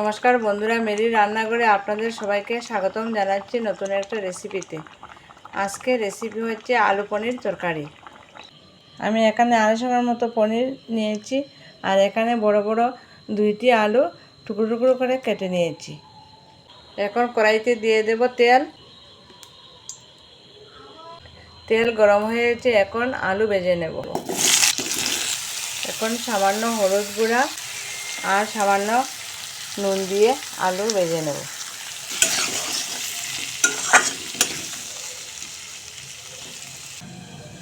নমস্কার বন্ধুরা, মেরি রান্নাঘরে আপনাদের সবাইকে স্বাগতম জানাচ্ছি নতুন একটা রেসিপিতে আজকে রেসিপি হচ্ছে আলু পনির তরকারি। আমি এখানে আড়াইশোর মতো পনির নিয়েছি, আর এখানে বড় বড় দুইটি আলু টুকরো টুকরো করে কেটে নিয়েছি। এখন কড়াইতে দিয়ে দেব তেল। তেল গরম হয়েছে, এখন আলু ভেজে নেব। এখন সামান্য হলুদ গুঁড়া আর সামান্য নুন দিয়ে আলু ভেজে নেব।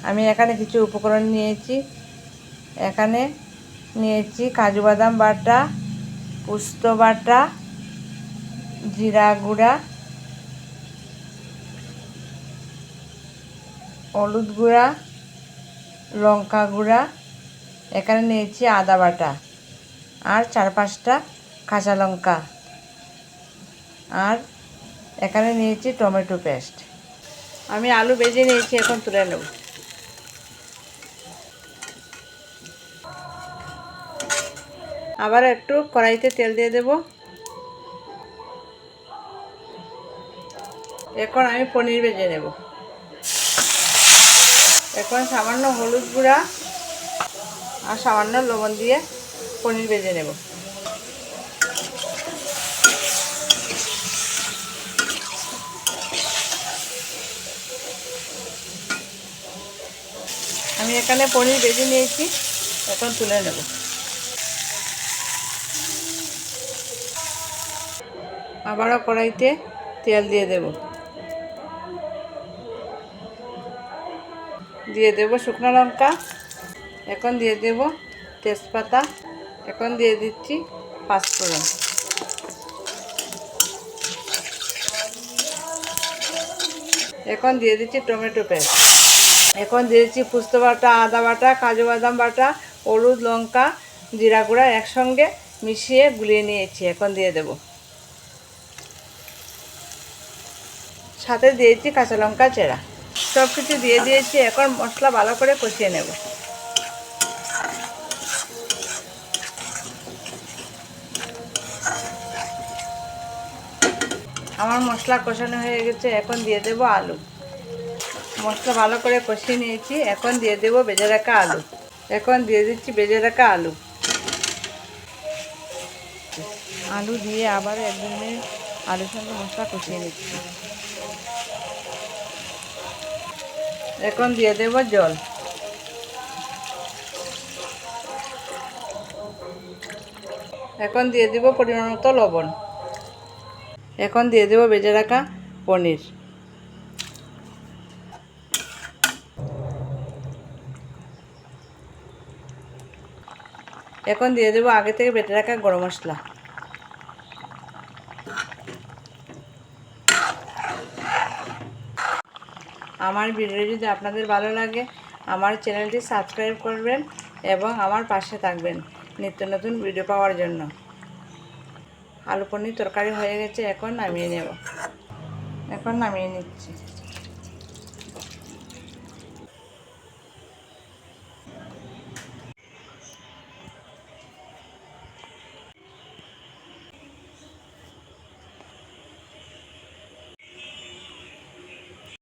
আমি এখানে কিছু উপকরণ নিয়েছি। এখানে নিয়েছি কাজু বাদাম বাটা, পুস্ত বাটা, জিরা গুঁড়া, হলুদ গুঁড়া, লঙ্কা গুঁড়া। এখানে নিয়েছি আদা বাটা। আর চার পাঁচটা কাঁচা লঙ্কা। আর এখানে নিয়েছি টমেটো পেস্ট। আমি আলু বেজে নিয়েছি, এখন তুলে নেব। আবার একটু কড়াইতে তেল দিয়ে দেব। এখন আমি পনির বেজে নেব। এখন সামান্য হলুদ গুঁড়া আর সামান্য লবণ দিয়ে পনির বেজে নেব। আমি এখানে পনির ভেজে নিয়েছি, এখন তুলে নেব। আবারও কড়াইতে তেল দিয়ে দেব। দিয়ে দেব শুকনো লঙ্কা, এখন দিয়ে দেব তেজপাতা, এখন দিয়ে দিচ্ছি পাঁচফোড়ন। এখন দিয়ে দিচ্ছি টমেটো পেস্ট। এখন দিয়েছি পুস্ত বাটা, আদা বাটা, কাজু বাদাম বাটা, হলুদ লঙ্কা, জিরা গুঁড়া একসঙ্গে মিশিয়ে গুলিয়ে নিয়েছি, এখন দিয়ে দেব। সাথে দিয়েছি কাঁচা লঙ্কা চেরা। সব কিছু দিয়ে দিয়েছি, এখন মশলা ভালো করে কষিয়ে নেব। আমার মশলা কষানো হয়ে গেছে, এখন দিয়ে দেব আলু। মশলা ভালো করে কষিয়ে নিয়েছি। এখন দিয়ে দেব বেজে রাখা আলু। এখন দিয়ে দিচ্ছি বেজে রাখা আলু। আলু দিয়ে আবার একদম আলুর সঙ্গে মশলা কষিয়ে নিচ্ছি। এখন দিয়ে দেব জল। এখন দিয়ে দেব পরিমাণ মতো লবণ। এখন দিয়ে দেব বেজে রাখা পনির। এখন দিয়ে দেবো আগে থেকে বেটে রাখা গরম মশলা। আমার ভিডিও যদি আপনাদের ভালো লাগে, আমার চ্যানেলটি সাবস্ক্রাইব করবেন এবং আমার পাশে থাকবেন নিত্য নতুন ভিডিও পাওয়ার জন্য। আলু পনির তরকারি হয়ে গেছে, এখন নামিয়ে নেব। এখন নামিয়ে নিচ্ছি।